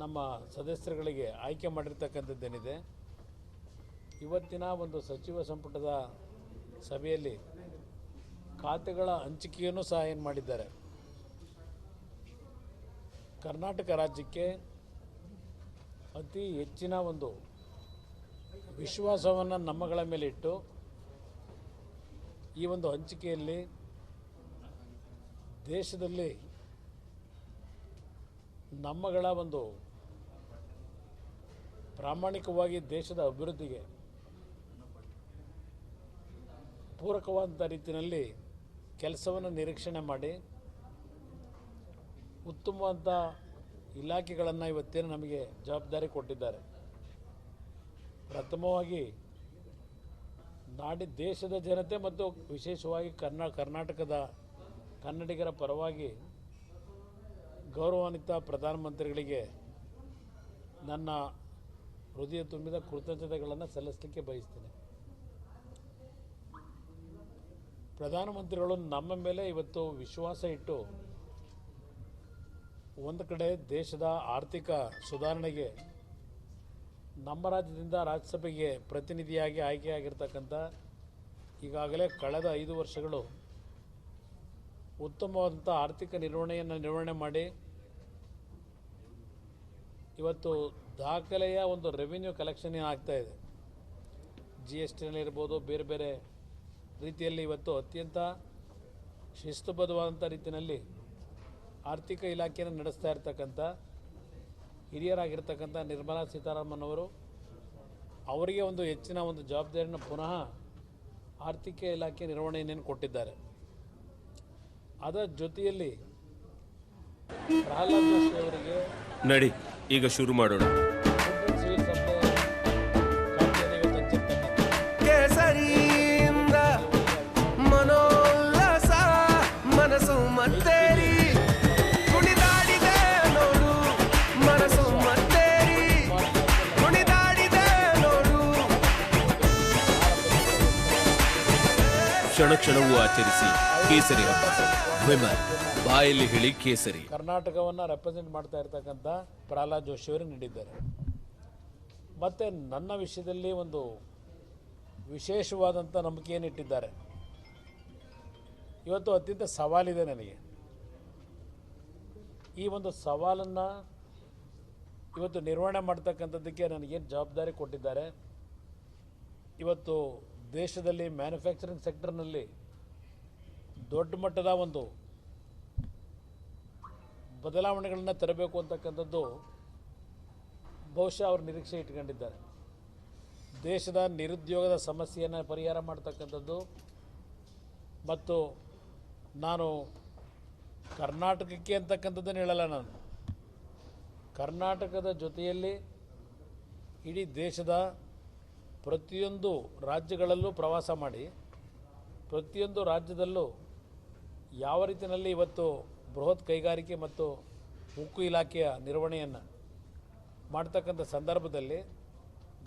ನಮ್ಮ ಸದಸ್ಯರುಗಳಿಗೆ ಆಯ್ಕೆ ಮಾಡಿರ್ತಕ್ಕಂಥದ್ದೇನಿದೆ? ಇವತ್ತಿನ ಒಂದು ಸಚಿವ ಸಂಪುಟದ ಸಭೆಯಲ್ಲಿ ಖಾತೆಗಳ ಹಂಚಿಕೆಯನ್ನು ಸಹ ಏನು ಮಾಡಿದ್ದಾರೆ? ಕರ್ನಾಟಕ ರಾಜ್ಯಕ್ಕೆ ಅತಿ ಹೆಚ್ಚಿನ ಒಂದು ವಿಶ್ವಾಸವನ್ನು ನಮ್ಮಗಳ ಮೇಲೆ ಇಟ್ಟು ಈ ಒಂದು ಹಂಚಿಕೆಯಲ್ಲಿ ದೇಶದಲ್ಲಿ ನಮ್ಮಗಳ ಒಂದು ಪ್ರಾಮಾಣಿಕವಾಗಿ ದೇಶದ ಅಭಿವೃದ್ಧಿಗೆ ಪೂರಕವಾದಂಥ ರೀತಿಯಲ್ಲಿ ಕೆಲಸವನ್ನು ನಿರೀಕ್ಷಣೆ ಮಾಡಿ ಉತ್ತಮವಾದ ಇಲಾಖೆಗಳನ್ನು ಇವತ್ತೇನು ನಮಗೆ ಜವಾಬ್ದಾರಿ ಕೊಟ್ಟಿದ್ದಾರೆ. ಪ್ರಥಮವಾಗಿ ನಾಡಿ ದೇಶದ ಜನತೆ ಮತ್ತು ವಿಶೇಷವಾಗಿ ಕರ್ನಾ, ಕರ್ನಾಟಕದ ಕನ್ನಡಿಗರ ಪರವಾಗಿ ಗೌರವಾನ್ವಿತ ಪ್ರಧಾನಮಂತ್ರಿಗಳಿಗೆ ನನ್ನ ಹೃದಯ ತುಂಬಿದ ಕೃತಜ್ಞತೆಗಳನ್ನು ಸಲ್ಲಿಸಲಿಕ್ಕೆ ಬಯಸ್ತೇನೆ. ಪ್ರಧಾನಮಂತ್ರಿಗಳು ನಮ್ಮ ಮೇಲೆ ಇವತ್ತು ವಿಶ್ವಾಸ ಇಟ್ಟು ಒಂದು ಕಡೆ ದೇಶದ ಆರ್ಥಿಕ ಸುಧಾರಣೆಗೆ ನಮ್ಮ ರಾಜ್ಯದಿಂದ ರಾಜ್ಯಸಭೆಗೆ ಪ್ರತಿನಿಧಿಯಾಗಿ ಆಯ್ಕೆಯಾಗಿರ್ತಕ್ಕಂಥ ಈಗಾಗಲೇ ಕಳೆದ ಐದು ವರ್ಷಗಳು ಉತ್ತಮವಾದಂಥ ಆರ್ಥಿಕ ನಿರ್ವಹಣೆಯನ್ನು ನಿರ್ವಹಣೆ ಮಾಡಿ ಇವತ್ತು ದಾಖಲೆಯ ಒಂದು ರೆವಿನ್ಯೂ ಕಲೆಕ್ಷನ್ ಆಗ್ತಾಯಿದೆ ಇದೆ. ಜಿ ಎಸ್ ಟಿನಲ್ಲಿರ್ಬೋದು ಬೇರೆ ಬೇರೆ ರೀತಿಯಲ್ಲಿ ಇವತ್ತು ಅತ್ಯಂತ ಶಿಸ್ತುಬದ್ಧವಾದಂಥ ರೀತಿಯಲ್ಲಿ ಆರ್ಥಿಕ ಇಲಾಖೆಯನ್ನು ನಡೆಸ್ತಾ ಇರ್ತಕ್ಕಂಥ ಹಿರಿಯರಾಗಿರ್ತಕ್ಕಂಥ ನಿರ್ಮಲಾ ಸೀತಾರಾಮನ್ ಅವರು ಅವರಿಗೆ ಒಂದು ಹೆಚ್ಚಿನ ಒಂದು ಜವಾಬ್ದಾರಿಯನ್ನು ಪುನಃ ಆರ್ಥಿಕ ಇಲಾಖೆ ನಿರ್ವಹಣೆಯನ್ನು ಕೊಟ್ಟಿದ್ದಾರೆ. ಅದರ ಜೊತೆಯಲ್ಲಿ ಪ್ರಹ್ಲಾದ್ ಜೋಶಿ ಅವರಿಗೆ ನಡಿ, ಈಗ ಶುರು ಮಾಡೋಣ. ಕ್ಷಣ ಆಚರಿಸಿ ಕೇಸರಿ ಹಬ್ಬ. ಬಾಯಲ್ಲಿ ಹೇಳಿ ಕೇಸರಿ. ಕರ್ನಾಟಕವನ್ನು ರೆಪ್ರೆಸೆಂಟ್ ಮಾಡ್ತಾ ಇರ್ತಕ್ಕಂಥ ಪ್ರಹ್ಲಾದ್ ಜೋಶಿ ಅವರಿಗೆ ನೀಡಿದ್ದಾರೆ. ಮತ್ತು ನನ್ನ ವಿಷಯದಲ್ಲಿ ಒಂದು ವಿಶೇಷವಾದಂಥ ನಂಬಿಕೆಯನ್ನು ಇಟ್ಟಿದ್ದಾರೆ. ಇವತ್ತು ಅತ್ಯಂತ ಸವಾಲಿದೆ ನನಗೆ. ಈ ಒಂದು ಸವಾಲನ್ನು ಇವತ್ತು ನಿರ್ವಹಣೆ ಮಾಡ್ತಕ್ಕಂಥದ್ದಕ್ಕೆ ನನಗೇನು ಜವಾಬ್ದಾರಿ ಕೊಟ್ಟಿದ್ದಾರೆ. ಇವತ್ತು ದೇಶದಲ್ಲಿ ಮ್ಯಾನುಫ್ಯಾಕ್ಚರಿಂಗ್ ಸೆಕ್ಟರ್ನಲ್ಲಿ ದೊಡ್ಡ ಮಟ್ಟದ ಒಂದು ಬದಲಾವಣೆಗಳನ್ನು ತರಬೇಕು ಅಂತಕ್ಕಂಥದ್ದು ಬಹುಶಃ ಅವರು ನಿರೀಕ್ಷೆ ಇಟ್ಕೊಂಡಿದ್ದಾರೆ. ದೇಶದ ನಿರುದ್ಯೋಗದ ಸಮಸ್ಯೆಯನ್ನು ಪರಿಹಾರ ಮಾಡ್ತಕ್ಕಂಥದ್ದು ಮತ್ತು ನಾನು ಕರ್ನಾಟಕಕ್ಕೆ ಅಂತಕ್ಕಂಥದ್ದನ್ನು ಹೇಳಲ್ಲ ನಾನು. ಕರ್ನಾಟಕದ ಜೊತೆಯಲ್ಲಿ ಇಡೀ ದೇಶದ ಪ್ರತಿಯೊಂದು ರಾಜ್ಯಗಳಲ್ಲೂ ಪ್ರವಾಸ ಮಾಡಿ, ಪ್ರತಿಯೊಂದು ರಾಜ್ಯದಲ್ಲೂ ಯಾವ ರೀತಿಯಲ್ಲಿ ಇವತ್ತು ಬೃಹತ್ ಕೈಗಾರಿಕೆ ಮತ್ತು ಉಕ್ಕು ಇಲಾಖೆಯ ನಿರ್ವಹಣೆಯನ್ನು ಮಾಡ್ತಕ್ಕಂಥ ಸಂದರ್ಭದಲ್ಲಿ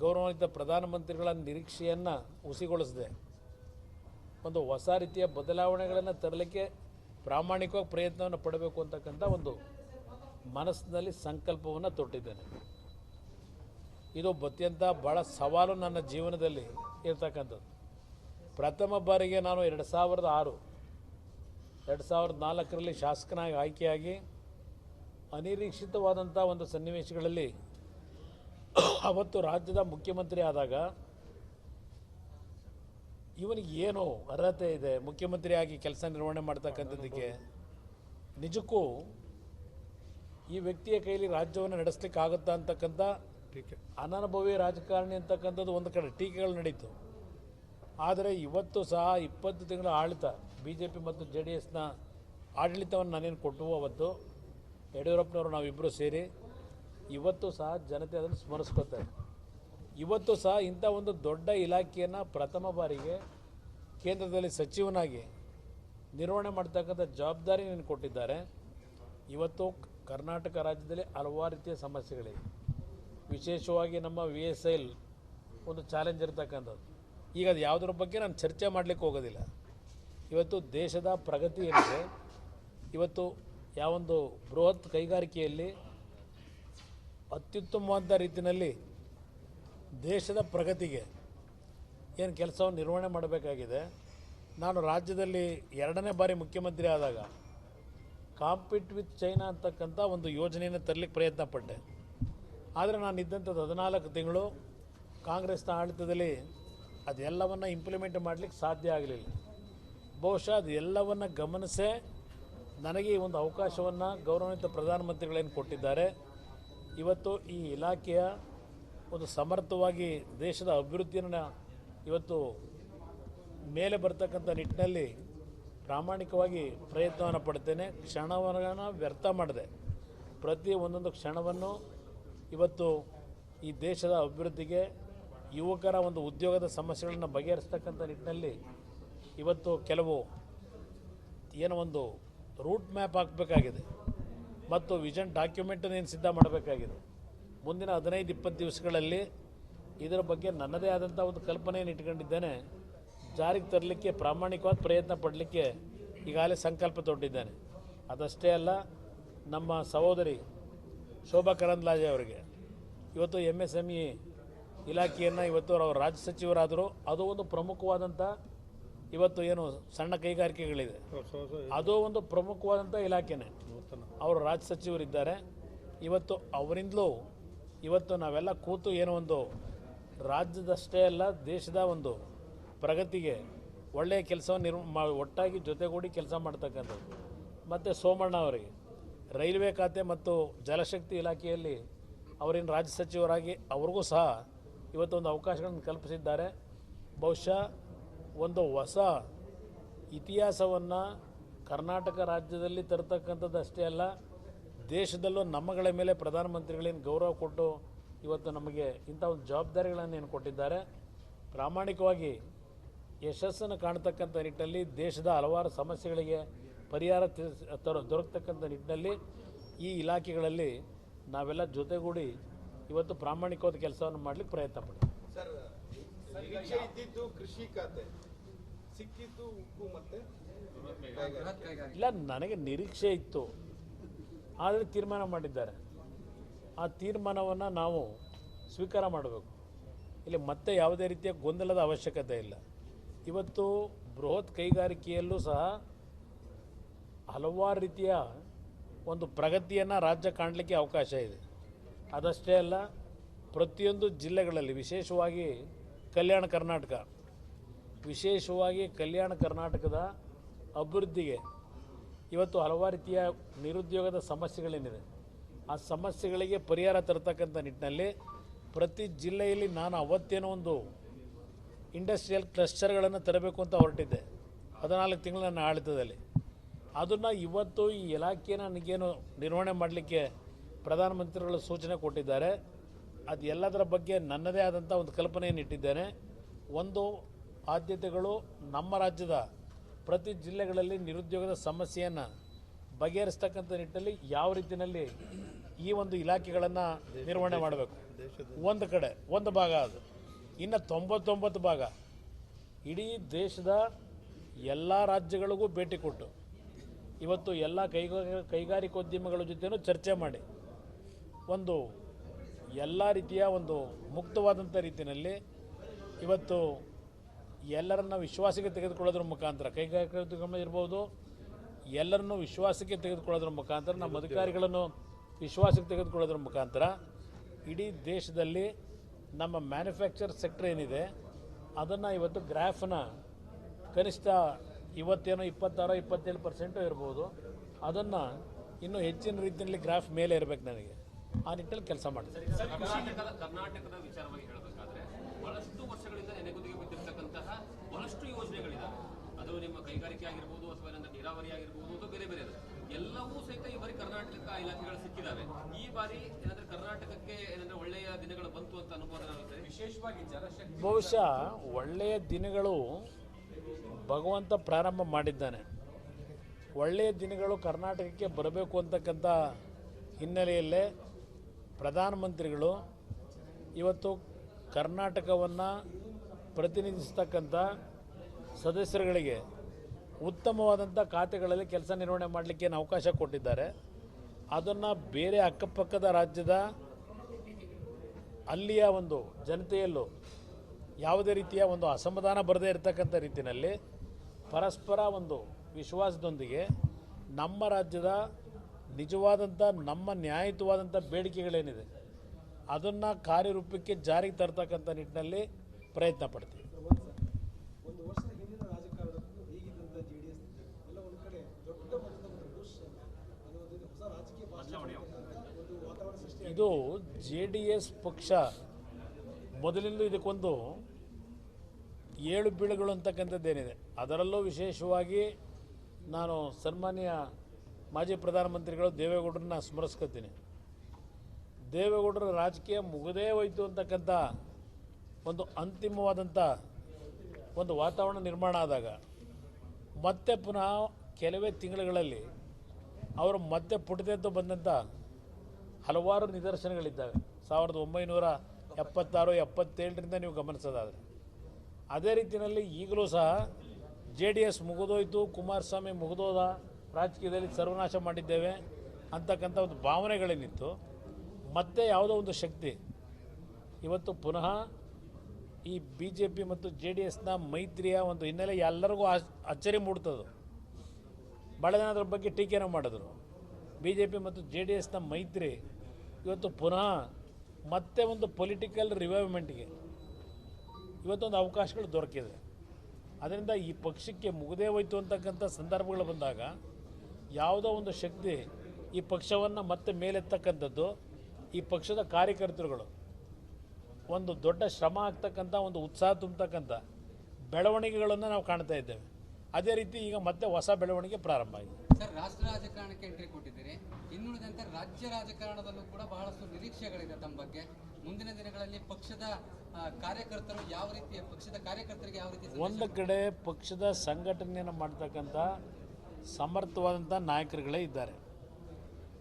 ಗೌರವಾನ್ವಿತ ಪ್ರಧಾನಮಂತ್ರಿಗಳ ನಿರೀಕ್ಷೆಯನ್ನು ಹುಸಿಗೊಳಿಸಿದೆ. ಒಂದು ಹೊಸ ರೀತಿಯ ಬದಲಾವಣೆಗಳನ್ನು ತರಲಿಕ್ಕೆ ಪ್ರಾಮಾಣಿಕವಾಗಿ ಪ್ರಯತ್ನವನ್ನು ಪಡಬೇಕು ಅಂತಕ್ಕಂಥ ಒಂದು ಮನಸ್ಸಿನಲ್ಲಿ ಸಂಕಲ್ಪವನ್ನು ತೊಟ್ಟಿದ್ದೇನೆ. ಇದು ಅತ್ಯಂತ ಭಾಳ ಸವಾಲು ನನ್ನ ಜೀವನದಲ್ಲಿ ಇರ್ತಕ್ಕಂಥದ್ದು. ಪ್ರಥಮ ಬಾರಿಗೆ ನಾನು ಎರಡು ಸಾವಿರದ ಆರು, ಎರಡು ಸಾವಿರದ ನಾಲ್ಕರಲ್ಲಿ ಶಾಸಕನಾಗಿ ಆಯ್ಕೆಯಾಗಿ ಅನಿರೀಕ್ಷಿತವಾದಂಥ ಒಂದು ಸನ್ನಿವೇಶಗಳಲ್ಲಿ ಅವತ್ತು ರಾಜ್ಯದ ಮುಖ್ಯಮಂತ್ರಿ ಆದಾಗ ಇವನಿಗೆ ಏನು ಅರ್ಹತೆ ಇದೆ? ಮುಖ್ಯಮಂತ್ರಿಯಾಗಿ ಕೆಲಸ ನಿರ್ವಹಣೆ ಮಾಡ್ತಕ್ಕಂಥದ್ದಕ್ಕೆ ನಿಜಕ್ಕೂ ಈ ವ್ಯಕ್ತಿಯ ಕೈಲಿ ರಾಜ್ಯವನ್ನು ನಡೆಸಲಿಕ್ಕೆ ಆಗುತ್ತಾ ಅಂತಕ್ಕಂಥ ಅನನುಭವಿ ರಾಜಕಾರಣಿ ಅಂತಕ್ಕಂಥದ್ದು ಒಂದು ಕಡೆ ಟೀಕೆಗಳು ನಡೀತು. ಆದರೆ ಇವತ್ತು ಸಹ ಇಪ್ಪತ್ತು ತಿಂಗಳ ಆಡಳಿತ ಬಿ ಜೆ ಪಿ ಮತ್ತು ಜೆ ಡಿ ಎಸ್ನ ಆಡಳಿತವನ್ನು ನಾನೇನು ಕೊಟ್ಟು ಅವತ್ತು? ಯಡಿಯೂರಪ್ಪನವರು ನಾವಿಬ್ಬರು ಸೇರಿ ಇವತ್ತು ಸಹ ಜನತೆ ಅದನ್ನು ಸ್ಮರಿಸ್ಕೋತಾರೆ ಇವತ್ತು ಸಹ ಇಂಥ ಒಂದು ದೊಡ್ಡ ಇಲಾಖೆಯನ್ನು ಪ್ರಥಮ ಬಾರಿಗೆ ಕೇಂದ್ರದಲ್ಲಿ ಸಚಿವನಾಗಿ ನಿರ್ವಹಣೆ ಮಾಡ್ತಕ್ಕಂಥ ಜವಾಬ್ದಾರಿ ನೀನು ಕೊಟ್ಟಿದ್ದಾರೆ. ಇವತ್ತು ಕರ್ನಾಟಕ ರಾಜ್ಯದಲ್ಲಿ ಹಲವಾರು ರೀತಿಯ ಸಮಸ್ಯೆಗಳಿವೆ. ವಿಶೇಷವಾಗಿ ನಮ್ಮ ವಿ ಎಸ್ ಐಲ್ ಒಂದು ಚಾಲೆಂಜ್ ಇರತಕ್ಕಂಥದ್ದು. ಈಗ ಅದು ಯಾವುದ್ರ ಬಗ್ಗೆ ನಾನು ಚರ್ಚೆ ಮಾಡಲಿಕ್ಕೆ ಹೋಗೋದಿಲ್ಲ. ಇವತ್ತು ದೇಶದ ಪ್ರಗತಿ ಏನಿದೆ, ಇವತ್ತು ಯಾವೊಂದು ಬೃಹತ್ ಕೈಗಾರಿಕೆಯಲ್ಲಿ ಅತ್ಯುತ್ತಮವಾದ ರೀತಿಯಲ್ಲಿ ದೇಶದ ಪ್ರಗತಿಗೆ ಏನು ಕೆಲಸವನ್ನು ನಿರ್ವಹಣೆ ಮಾಡಬೇಕಾಗಿದೆ. ನಾನು ರಾಜ್ಯದಲ್ಲಿ ಎರಡನೇ ಬಾರಿ ಮುಖ್ಯಮಂತ್ರಿ ಆದಾಗ ಕಾಂಪಿಟ್ ವಿತ್ ಚೈನಾ ಅಂತಕ್ಕಂಥ ಒಂದು ಯೋಜನೆಯನ್ನು ತರಲಿಕ್ಕೆ ಪ್ರಯತ್ನ ಪಟ್ಟೆ ಆದರೆ ನಾನು ಇದ್ದಂಥದ್ದು ಹದಿನಾಲ್ಕು ತಿಂಗಳು ಕಾಂಗ್ರೆಸ್ನ ಆಡಳಿತದಲ್ಲಿ ಅದೆಲ್ಲವನ್ನು ಇಂಪ್ಲಿಮೆಂಟ್ ಮಾಡಲಿಕ್ಕೆ ಸಾಧ್ಯ ಆಗಲಿಲ್ಲ. ಬಹುಶಃ ಅದೆಲ್ಲವನ್ನು ಗಮನಿಸೇ ನನಗೆ ಈ ಒಂದು ಅವಕಾಶವನ್ನು ಗೌರವಾನ್ವಿತ ಪ್ರಧಾನಮಂತ್ರಿಗಳೇನು ಕೊಟ್ಟಿದ್ದಾರೆ. ಇವತ್ತು ಈ ಇಲಾಖೆಯ ಒಂದು ಸಮರ್ಥವಾಗಿ ದೇಶದ ಅಭಿವೃದ್ಧಿಯನ್ನು ಇವತ್ತು ಮೇಲೆ ಬರ್ತಕ್ಕಂಥ ನಿಟ್ಟಿನಲ್ಲಿ ಪ್ರಾಮಾಣಿಕವಾಗಿ ಪ್ರಯತ್ನವನ್ನು ಪಡ್ತೇನೆ, ಕ್ಷಣವನ್ನು ವ್ಯರ್ಥ ಮಾಡಿದೆ. ಪ್ರತಿ ಒಂದೊಂದು ಕ್ಷಣವನ್ನು ಇವತ್ತು ಈ ದೇಶದ ಅಭಿವೃದ್ಧಿಗೆ ಯುವಕರ ಒಂದು ಉದ್ಯೋಗದ ಸಮಸ್ಯೆಗಳನ್ನು ಬಗೆಹರಿಸ್ತಕ್ಕಂಥ ನಿಟ್ಟಿನಲ್ಲಿ ಇವತ್ತು ಕೆಲವು ಏನೋ ಒಂದು ರೂಟ್ ಮ್ಯಾಪ್ ಹಾಕಬೇಕಾಗಿದೆ. ಮತ್ತು ವಿಷನ್ ಡಾಕ್ಯುಮೆಂಟನ್ನು ಏನು ಸಿದ್ಧ ಮಾಡಬೇಕಾಗಿದೆ. ಮುಂದಿನ ಹದಿನೈದು, ಇಪ್ಪತ್ತು ದಿವಸಗಳಲ್ಲಿ ಇದರ ಬಗ್ಗೆ ನನ್ನದೇ ಆದಂಥ ಒಂದು ಕಲ್ಪನೆಯನ್ನು ಇಟ್ಕೊಂಡಿದ್ದೇನೆ. ಜಾರಿಗೆ ತರಲಿಕ್ಕೆ ಪ್ರಾಮಾಣಿಕವಾದ ಪ್ರಯತ್ನ ಪಡಲಿಕ್ಕೆ ಈಗಾಗಲೇ ಸಂಕಲ್ಪ ತೊಟ್ಟಿದ್ದೇನೆ. ಅದಷ್ಟೇ ಅಲ್ಲ, ನಮ್ಮ ಸಹೋದರಿ ಶೋಭಾ ಕರಂದ್ಲಾಜೆ ಅವರಿಗೆ. ಇವತ್ತು ಎಂ ಎಸ್ ಎಂ ಇ ಇಲಾಖೆಯನ್ನು ಇವತ್ತು ಅವರು ರಾಜ್ಯ ಸಚಿವರಾದರು, ಅದು ಒಂದು ಪ್ರಮುಖವಾದಂಥ ಇವತ್ತು ಏನು ಸಣ್ಣ ಕೈಗಾರಿಕೆಗಳಿದೆ. ಅದು ಒಂದು ಪ್ರಮುಖವಾದಂಥ ಇಲಾಖೆನೇ. ಅವರು ರಾಜ್ಯ ಸಚಿವರಿದ್ದಾರೆ. ಇವತ್ತು ಅವರಿಂದಲೂ ಇವತ್ತು ನಾವೆಲ್ಲ ಕೂತು ಏನೋ ಒಂದು ರಾಜ್ಯದಷ್ಟೇ ಅಲ್ಲ, ದೇಶದ ಒಂದು ಪ್ರಗತಿಗೆ ಒಳ್ಳೆಯ ಕೆಲಸವನ್ನು ನಿರ್ಮ ಒಟ್ಟಾಗಿ ಜೊತೆಗೂಡಿ ಕೆಲಸ ಮಾಡ್ತಕ್ಕಂಥದ್ದು. ಮತ್ತು ಸೋಮಣ್ಣ ಅವರಿಗೆ. ರೈಲ್ವೆ ಖಾತೆ ಮತ್ತು ಜಲಶಕ್ತಿ ಇಲಾಖೆಯಲ್ಲಿ ಅವರೇನು ರಾಜ್ಯ ಸಚಿವರಾಗಿ ಅವ್ರಿಗೂ ಸಹ ಇವತ್ತೊಂದು ಅವಕಾಶಗಳನ್ನು ಕಲ್ಪಿಸಿದ್ದಾರೆ. ಬಹುಶಃ ಒಂದು ಹೊಸ ಇತಿಹಾಸವನ್ನು ಕರ್ನಾಟಕ ರಾಜ್ಯದಲ್ಲಿ ತರತಕ್ಕಂಥದ್ದು ಅಷ್ಟೇ ಅಲ್ಲ, ದೇಶದಲ್ಲೂ ನಮ್ಮಗಳ ಮೇಲೆ ಪ್ರಧಾನಮಂತ್ರಿಗಳೇನು ಗೌರವ ಕೊಟ್ಟು ಇವತ್ತು ನಮಗೆ ಇಂಥ ಒಂದು ಜವಾಬ್ದಾರಿಗಳನ್ನು ಏನು ಕೊಟ್ಟಿದ್ದಾರೆ. ಪ್ರಾಮಾಣಿಕವಾಗಿ ಯಶಸ್ಸನ್ನು ಕಾಣ್ತಕ್ಕಂಥ ನಿಟ್ಟಲ್ಲಿ ದೇಶದ ಹಲವಾರು ಸಮಸ್ಯೆಗಳಿಗೆ ಪರಿಹಾರ ತರ ದೊರಕತಕ್ಕಂಥ ನಿಟ್ಟಿನಲ್ಲಿ ಈ ಇಲಾಖೆಗಳಲ್ಲಿ ನಾವೆಲ್ಲ ಜೊತೆಗೂಡಿ ಇವತ್ತು ಪ್ರಾಮಾಣಿಕವಾದ ಕೆಲಸವನ್ನು ಮಾಡಲಿಕ್ಕೆ ಪ್ರಯತ್ನ ಪಡ್ತೀವಿ. ಕೃಷಿ ಖಾತೆ. ಸಿಕ್ಕಿದ್ದು ಉಕ್ಕು ಮತ್ತೆ? ಇಲ್ಲ ನನಗೆ ನಿರೀಕ್ಷೆ ಇತ್ತು. ಆದರೆ ತೀರ್ಮಾನ ಮಾಡಿದ್ದಾರೆ. ಆ ತೀರ್ಮಾನವನ್ನು ನಾವು ಸ್ವೀಕಾರ ಮಾಡಬೇಕು. ಇಲ್ಲಿ ಮತ್ತೆ ಯಾವುದೇ ರೀತಿಯ ಗೊಂದಲದ ಅವಶ್ಯಕತೆ ಇಲ್ಲ. ಇವತ್ತು ಬೃಹತ್ ಕೈಗಾರಿಕೆಯಲ್ಲೂ ಸಹ ಹಲವಾರು ರೀತಿಯ ಒಂದು ಪ್ರಗತಿಯನ್ನು ರಾಜ್ಯ ಕಾಣಲಿಕ್ಕೆ ಅವಕಾಶ ಇದೆ. ಅದಷ್ಟೇ ಅಲ್ಲ, ಪ್ರತಿಯೊಂದು ಜಿಲ್ಲೆಗಳಲ್ಲಿ, ವಿಶೇಷವಾಗಿ ಕಲ್ಯಾಣ ಕರ್ನಾಟಕ, ವಿಶೇಷವಾಗಿ ಕಲ್ಯಾಣ ಕರ್ನಾಟಕದ ಅಭಿವೃದ್ಧಿಗೆ ಇವತ್ತು ಹಲವಾರು ರೀತಿಯ ನಿರುದ್ಯೋಗದ ಸಮಸ್ಯೆಗಳೇನಿದೆ ಆ ಸಮಸ್ಯೆಗಳಿಗೆ ಪರಿಹಾರ ತರತಕ್ಕಂಥ ನಿಟ್ಟಿನಲ್ಲಿ ಪ್ರತಿ ಜಿಲ್ಲೆಯಲ್ಲಿ ನಾನು ಅವತ್ತೇನೋ ಒಂದು ಇಂಡಸ್ಟ್ರಿಯಲ್ ಕ್ಲಸ್ಟರ್ಗಳನ್ನು ತರಬೇಕು ಅಂತ ಹೊರಟಿದ್ದೆ. ಹದಿನಾಲ್ಕು ತಿಂಗಳ ನನ್ನ ಆಡಳಿತದಲ್ಲಿ. ಅದನ್ನು ಇವತ್ತು ಈ ಇಲಾಖೆ ನನಗೇನು ನಿರ್ವಹಣೆ ಮಾಡಲಿಕ್ಕೆ ಪ್ರಧಾನಮಂತ್ರಿಗಳು ಸೂಚನೆ ಕೊಟ್ಟಿದ್ದಾರೆ. ಅದು ಎಲ್ಲದರ ಬಗ್ಗೆ ನನ್ನದೇ ಆದಂಥ ಒಂದು ಕಲ್ಪನೆಯನ್ನು ಇಟ್ಟಿದ್ದೇನೆ. ಒಂದು ಆದ್ಯತೆಗಳು ನಮ್ಮ ರಾಜ್ಯದ ಪ್ರತಿ ಜಿಲ್ಲೆಗಳಲ್ಲಿ ನಿರುದ್ಯೋಗದ ಸಮಸ್ಯೆಯನ್ನು ಬಗೆಹರಿಸ್ತಕ್ಕಂಥ ನಿಟ್ಟಲ್ಲಿ ಯಾವ ರೀತಿಯಲ್ಲಿ ಈ ಒಂದು ಇಲಾಖೆಗಳನ್ನು ನಿರ್ವಹಣೆ ಮಾಡಬೇಕು. ಒಂದು ಕಡೆ ಒಂದು ಭಾಗ ಅದು. ಇನ್ನು ತೊಂಬತ್ತೊಂಬತ್ತು ಭಾಗ. ಇಡೀ ದೇಶದ ಎಲ್ಲ ರಾಜ್ಯಗಳಿಗೂ ಭೇಟಿ ಕೊಟ್ಟು ಇವತ್ತು ಎಲ್ಲ ಕೈಗಾರ ಕೈಗಾರಿಕೋದ್ಯಮಗಳ ಜೊತೆನೂ ಚರ್ಚೆ ಮಾಡಿ. ಒಂದು ಎಲ್ಲ ರೀತಿಯ ಒಂದು ಮುಕ್ತವಾದಂಥ ರೀತಿಯಲ್ಲಿ ಇವತ್ತು ಎಲ್ಲರನ್ನ ವಿಶ್ವಾಸಕ್ಕೆ ತೆಗೆದುಕೊಳ್ಳೋದ್ರ ಮುಖಾಂತರ, ಕೈಗಾರಿಕೋದ್ಯಮ ಇರ್ಬೋದು, ಎಲ್ಲರನ್ನು ವಿಶ್ವಾಸಕ್ಕೆ ತೆಗೆದುಕೊಳ್ಳೋದ್ರ ಮುಖಾಂತರ, ನಮ್ಮ ಅಧಿಕಾರಿಗಳನ್ನು ವಿಶ್ವಾಸಕ್ಕೆ ತೆಗೆದುಕೊಳ್ಳೋದ್ರ ಮುಖಾಂತರ ಇಡೀ ದೇಶದಲ್ಲಿ ನಮ್ಮ ಮ್ಯಾನುಫ್ಯಾಕ್ಚರ್ ಸೆಕ್ಟರ್ ಏನಿದೆ, ಅದನ್ನು ಇವತ್ತು ಗ್ರಾಫ್ನ ಕನಿಷ್ಠ ಇವತ್ತೇನೋ ಇಪ್ಪತ್ತಾರೋ ಇಪ್ಪತ್ತೇಳು ಪರ್ಸೆಂಟು ಇರ್ಬೋದು. ಅದನ್ನು ಇನ್ನೂ ಹೆಚ್ಚಿನ ರೀತಿಯಲ್ಲಿ ಗ್ರಾಫ್ ಮೇಲೆ ಇರಬೇಕು ನನಗೆ. ಆ ನಿಟ್ಟಲ್ಲಿ ಕೆಲಸ ಮಾಡ್ತೀನಿ. ಕರ್ನಾಟಕದ ಕರ್ನಾಟಕದ ವಿಚಾರವಾಗಿ ಹೇಳಬೇಕಾದ್ರೆ ಬಹಳಷ್ಟು ವರ್ಷಗಳಿಂದ ನೆನೆಗುದಿಗೆ ಬಿದ್ದಿರ್ತಕ್ಕಂತಹ ಬಹಳಷ್ಟು ಯೋಜನೆಗಳಿದಾವೆ. ಅದು ನಿಮ್ಮ ಕೈಗಾರಿಕೆ ಆಗಿರ್ಬೋದು ಅಥವಾ ಏನಂದ್ರೆ ನೀರಾವರಿ ಆಗಿರ್ಬೋದು ಅಥವಾ ಬೇರೆ ಬೇರೆ ಎಲ್ಲವೂ ಸಹಿತ ಈ ಬಾರಿ ಕರ್ನಾಟಕ ಇಲಾಖೆಗಳು ಸಿಕ್ಕಿದಾವೆ. ಈ ಬಾರಿ ಏನಂದ್ರೆ ಕರ್ನಾಟಕಕ್ಕೆ ಏನಂದ್ರೆ ಒಳ್ಳೆಯ ದಿನಗಳು ಬಂತು ಅಂತ ಅನುಭವ ವಿಶೇಷವಾಗಿ ಜಲಶಕ್ತಿ ಬಹುಶಃ ಒಳ್ಳೆಯ ದಿನಗಳು ಭಗವಂತ ಪ್ರಾರಂಭ ಮಾಡಿದ್ದಾನೆ. ಒಳ್ಳೆಯ ದಿನಗಳು ಕರ್ನಾಟಕಕ್ಕೆ ಬರಬೇಕು ಅಂತಕ್ಕಂಥ ಹಿನ್ನೆಲೆಯಲ್ಲೇ ಪ್ರಧಾನಮಂತ್ರಿಗಳು ಇವತ್ತು ಕರ್ನಾಟಕವನ್ನು ಪ್ರತಿನಿಧಿಸ್ತಕ್ಕಂಥ ಸದಸ್ಯರುಗಳಿಗೆ ಉತ್ತಮವಾದಂಥ ಖಾತೆಗಳಲ್ಲಿ ಕೆಲಸ ನಿರ್ವಹಣೆ ಮಾಡಲಿಕ್ಕೆ ಏನು ಅವಕಾಶ ಕೊಟ್ಟಿದ್ದಾರೆ. ಅದನ್ನು ಬೇರೆ ಅಕ್ಕಪಕ್ಕದ ರಾಜ್ಯದ ಅಲ್ಲಿಯ ಒಂದು ಜನತೆಯಲ್ಲೂ ಯಾವುದೇ ರೀತಿಯ ಒಂದು ಅಸಮಾಧಾನ ಬರದೇ ಇರತಕ್ಕಂಥ ರೀತಿಯಲ್ಲಿ ಪರಸ್ಪರ ಒಂದು ವಿಶ್ವಾಸದೊಂದಿಗೆ ನಮ್ಮ ರಾಜ್ಯದ ನಿಜವಾದಂಥ ನಮ್ಮ ನ್ಯಾಯಯುತವಾದಂಥ ಬೇಡಿಕೆಗಳೇನಿದೆ ಅದನ್ನು ಕಾರ್ಯರೂಪಕ್ಕೆ ಜಾರಿಗೆ ತರ್ತಕ್ಕಂಥ ನಿಟ್ಟಿನಲ್ಲಿ ಪ್ರಯತ್ನ ಪಡ್ತೀವಿ. ಇದು. ಜೆ ಡಿ ಎಸ್ ಪಕ್ಷ ಮೊದಲಿಂದ ಇದಕ್ಕೊಂದು ಏಳು ಬೀಳುಗಳು ಅಂತಕ್ಕಂಥದ್ದೇನಿದೆ. ಅದರಲ್ಲೂ ವಿಶೇಷವಾಗಿ ನಾನು ಸನ್ಮಾನ್ಯ ಮಾಜಿ ಪ್ರಧಾನಮಂತ್ರಿಗಳು ದೇವೇಗೌಡರನ್ನ ಸ್ಮರಿಸ್ಕೊತೀನಿ. ದೇವೇಗೌಡರ ರಾಜಕೀಯ ಮುಗದೇ ಹೋಯ್ತು ಅಂತಕ್ಕಂಥ ಒಂದು ಅಂತಿಮವಾದಂಥ ಒಂದು ವಾತಾವರಣ ನಿರ್ಮಾಣ ಆದಾಗ ಮತ್ತೆ ಪುನಃ ಕೆಲವೇ ತಿಂಗಳುಗಳಲ್ಲಿ ಅವರು ಮತ್ತೆ ಪುಟದೆದ್ದು ಬಂದಂಥ ಹಲವಾರು ನಿದರ್ಶನಗಳಿದ್ದಾವೆ. ಸಾವಿರದ ಒಂಬೈನೂರ ಎಪ್ಪತ್ತಾರು, ಎಪ್ಪತ್ತೇಳರಿಂದ ನೀವು ಗಮನಿಸೋದಾದರೆ. ಅದೇ ರೀತಿಯಲ್ಲಿ ಈಗಲೂ ಸಹ ಜೆ ಡಿ ಎಸ್ ಮುಗಿದೋಯ್ತು, ಕುಮಾರಸ್ವಾಮಿ ಮುಗಿದೋದ, ರಾಜಕೀಯದಲ್ಲಿ ಸರ್ವನಾಶ ಮಾಡಿದ್ದೇವೆ ಅಂತಕ್ಕಂಥ ಒಂದು ಭಾವನೆಗಳೇನಿತ್ತು. ಮತ್ತೆ ಯಾವುದೋ ಒಂದು ಶಕ್ತಿ. ಇವತ್ತು ಪುನಃ ಈ ಬಿ ಜೆ ಪಿ ಮತ್ತು ಜೆ ಡಿ ಎಸ್ನ ಮೈತ್ರಿಯ ಒಂದು ಹಿನ್ನೆಲೆ ಎಲ್ಲರಿಗೂ ಅಚ್ಚರಿ ಮೂಡ್ತದೆ. ಭಾಳ ಜನ ಅದ್ರ ಬಗ್ಗೆ ಟೀಕೆನ ಮಾಡಿದ್ರು. ಬಿ ಜೆ ಪಿ ಮತ್ತು ಜೆ ಡಿ ಎಸ್ನ ಮೈತ್ರಿ ಇವತ್ತು ಪುನಃ ಮತ್ತೆ ಒಂದು ಪೊಲಿಟಿಕಲ್ ರಿವೈವ್ಮೆಂಟ್ಗೆ ಇವತ್ತೊಂದು ಅವಕಾಶಗಳು ದೊರಕಿದೆ. ಅದರಿಂದ ಈ ಪಕ್ಷಕ್ಕೆ ಮುಗದೇ ಹೋಯ್ತು ಅಂತಕ್ಕಂಥ ಸಂದರ್ಭಗಳು ಬಂದಾಗ ಯಾವುದೋ ಒಂದು ಶಕ್ತಿ ಈ ಪಕ್ಷವನ್ನು ಮತ್ತೆ ಮೇಲೆತ್ತಕ್ಕಂಥದ್ದು, ಈ ಪಕ್ಷದ ಕಾರ್ಯಕರ್ತರುಗಳು ಒಂದು ದೊಡ್ಡ ಶ್ರಮ ಆಗ್ತಕ್ಕಂಥ, ಒಂದು ಉತ್ಸಾಹ ತುಂಬತಕ್ಕಂಥ ಬೆಳವಣಿಗೆಗಳನ್ನು ನಾವು ಕಾಣ್ತಾ ಇದ್ದೇವೆ. ಅದೇ ರೀತಿ ಈಗ ಮತ್ತೆ ಹೊಸ ಬೆಳವಣಿಗೆ ಪ್ರಾರಂಭ ಆಗಿದೆ. ಕೊಟ್ಟಿದ್ದೀರಿ ಇನ್ನುಳಿದಂತೆ ರಾಜ್ಯ ರಾಜಕಾರಣದಲ್ಲೂ ಕೂಡ ಬಹಳಷ್ಟು ನಿರೀಕ್ಷೆಗಳಿದೆ ತಮ್ಮ ಬಗ್ಗೆ. ಮುಂದಿನ ದಿನಗಳಲ್ಲಿ ಪಕ್ಷದ ಕಾರ್ಯಕರ್ತರು ಯಾವ ರೀತಿ, ಪಕ್ಷದ ಕಾರ್ಯಕರ್ತರಿಗೆ ಯಾವ ರೀತಿ ಒಂದು ಕಡೆ ಪಕ್ಷದ ಸಂಘಟನೆಯನ್ನು ಮಾಡ್ತಕ್ಕಂಥ ಸಮರ್ಥವಾದಂಥ ನಾಯಕರುಗಳೇ ಇದ್ದಾರೆ.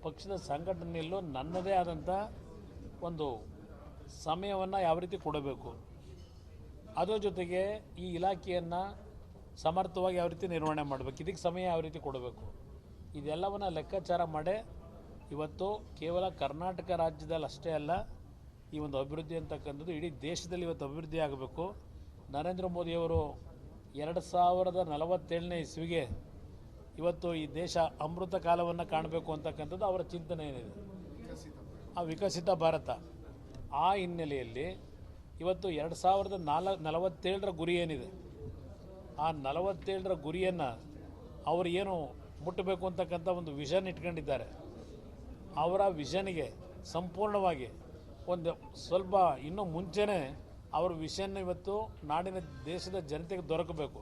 ಪಕ್ಷದ ಸಂಘಟನೆಯಲ್ಲೂ ನನ್ನದೇ ಆದಂಥ ಒಂದು ಸಮಯವನ್ನು ಯಾವ ರೀತಿ ಕೊಡಬೇಕು? ಅದರ ಜೊತೆಗೆ ಈ ಇಲಾಖೆಯನ್ನು ಸಮರ್ಥವಾಗಿ ಯಾವ ರೀತಿ ನಿರ್ವಹಣೆ ಮಾಡಬೇಕು? ಇದಕ್ಕೆ ಸಮಯ ಯಾವ ರೀತಿ ಕೊಡಬೇಕು? ಇದೆಲ್ಲವನ್ನು ಲೆಕ್ಕಾಚಾರ ಮಾಡಿ ಇವತ್ತು ಕೇವಲ ಕರ್ನಾಟಕ ರಾಜ್ಯದಲ್ಲಿ ಅಷ್ಟೇ ಅಲ್ಲ, ಈ ಒಂದು ಅಭಿವೃದ್ಧಿ ಅಂತಕ್ಕಂಥದ್ದು ಇಡೀ ದೇಶದಲ್ಲಿ ಇವತ್ತು ಅಭಿವೃದ್ಧಿ ಆಗಬೇಕು. ನರೇಂದ್ರ ಮೋದಿಯವರು ಎರಡು ಸಾವಿರದ ನಲವತ್ತೇಳನೇ ಇಸ್ವಿಗೆ ಇವತ್ತು ಈ ದೇಶ ಅಮೃತ ಕಾಲವನ್ನು ಕಾಣಬೇಕು ಅಂತಕ್ಕಂಥದ್ದು ಅವರ ಚಿಂತನೆ ಏನಿದೆ? ಆ ವಿಕಸಿತ ಭಾರತ. ಆ ಹಿನ್ನೆಲೆಯಲ್ಲಿ ಇವತ್ತು ಎರಡು ಸಾವಿರದ ನಾಲ್, ನಲವತ್ತೇಳರ ಗುರಿ ಏನಿದೆ? ಆ ನಲವತ್ತೇಳರ ಗುರಿಯನ್ನು ಅವರು ಏನು ಮುಟ್ಟಬೇಕು ಅಂತಕ್ಕಂಥ ಒಂದು ವಿಷನ್ ಇಟ್ಕೊಂಡಿದ್ದಾರೆ. ಅವರ ವಿಷನ್ಗೆ ಸಂಪೂರ್ಣವಾಗಿ ಒಂದು ಸ್ವಲ್ಪ ಇನ್ನೂ ಮುಂಚೆನೇ ಅವರ ವಿಷನ್ ಇವತ್ತು ನಾಡಿನ ದೇಶದ ಜನತೆಗೆ ದೊರಕಬೇಕು.